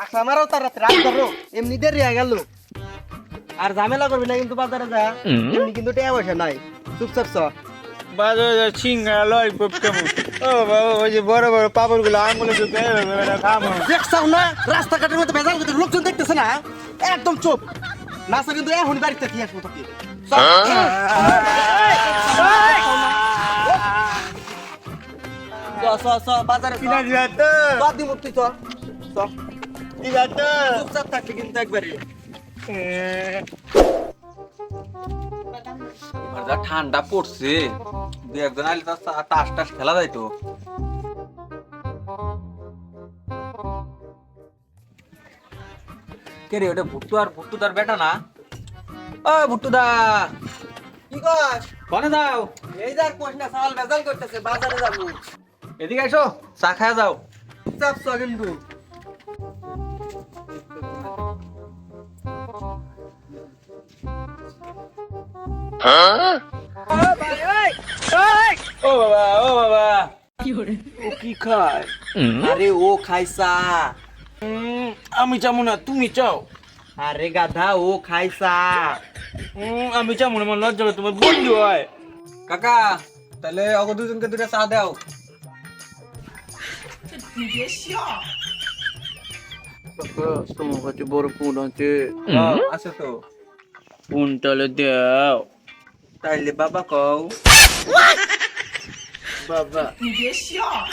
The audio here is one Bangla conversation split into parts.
আচ্ছা আমারও তার রাত রাত ধরো এমনি দেরি হয়ে গেল আর ঝামেলা করবি না কিন্তু বাজারে যা এমনি কিন্তু টাকা পয়সা নাই চুপচাপ চ বাজারে সিঙ্গারা ললিপপ কেমন ও বাবা ওই যে বড় বড় পাপড়গুলো আঙুলে তো খামো দেখছাও না রাস্তাঘাটের মধ্যে ভেজাল করতে লোকজন দেখতেছে না একদম চুপ নাসা কিন্তু এখন বাড়িতে কি আসব তোকে চ। চ, চ, চ, বাজারে চ। কিনা দিয়াতো চ, চুপচাপ কিন্তু একবারে। এবার যা ঠান্ডা পড়ছে দু একজন আইলে তো তাস টাস খেলা যায় তো কে রে ওটা ভুট্টু আর ভুট্টু তার বেটা না? ও ভুট্টু দা কি কস? কনে যাও। এই যার না সাল ভেজাল করতেছে বাজারে যাব। এদিকে এসো চা খায়া যাও। চুপচাপ কিন্তু। ও বাবা ও বাবা ও কি খায়? আরে ও খাইসা উম, আমি চামু না তুমি চাও আরে গাধা ও খাইসা উম, আমি চামু না আমার লজ্জা তোমার বন্ধু হয়। কাকা তাহলে অগ দুজনকে দুটা চা দাও। তোমার কাছে বড় ফোন আছে। আছে তো। ফোন তাহলে দাও। তাইলে বাবা কও। বাবা।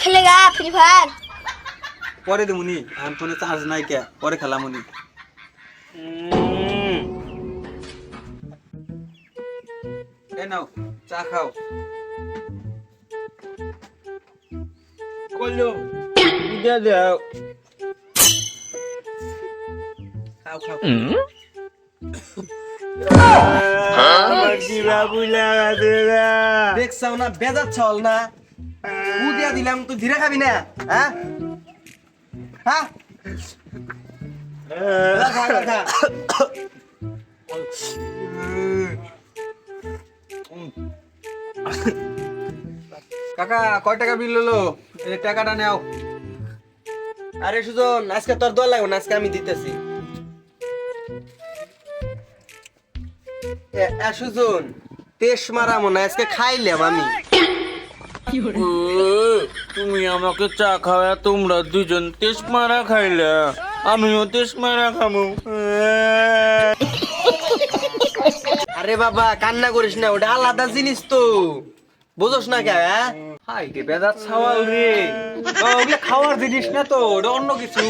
খেলেগা ফ্রি ফায়ার। পরে দেবুনি এখন ফোনে চার্জ নাই কে পরে খেলামুনি এ নাও চা খাও। কলো দিদা দাও। খাও খাও। দেখছাও না বেজার ছল না কু দিয়া দিলাম তুই ধীরে খাবি না হ্যাঁ হ্যাঁ। কাকা, কয় টাকা বিল হলো টাকাটা নাও আরে সুজন, আজকে তোর দোয়া লাগবে না, আজকে আমি দিতেছি সুজন তেস মারা মনে হয়, আজকে খাইলাম আমি। তুমি আমাকে চা খাওয়া তোমরা দুজন তেস মারা খাইলা আমিও তেস মারা খামো আরে বাবা কান্না করিস না ওটা আলাদা জিনিস তো। বুঝোস না কে? হাই রে বেজার ছাওয়াল রে। খাওয়ার জিনিস না তো ওটা অন্য কিছু।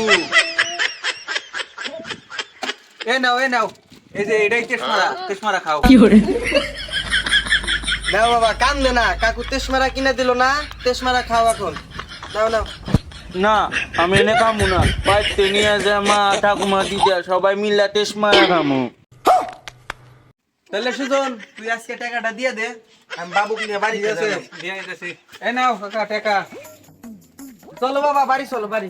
এ নাও এ নাও। এই যে এটাই তেসমারা তেসমারা খাও। নাও বাবা কান্দে না। কাকু তেসমারা কিনে দিল না তেসমারা খাও এখন। নাও নাও না আমি এনে খামু না। বাড়িতে নিয়ে যা মা ঠাকুমা দিদা সবাই মিল্লা তেস খামু। তাহলে সুজন তুই আজকে টাকাটা দিয়ে দে। আমি বাবুকে নিয়ে বাড়ি যাব দিয়ে দিতেছি। এ নাও কাকা টাকা। চলো বাবা বাড়ি চলো বাড়ি।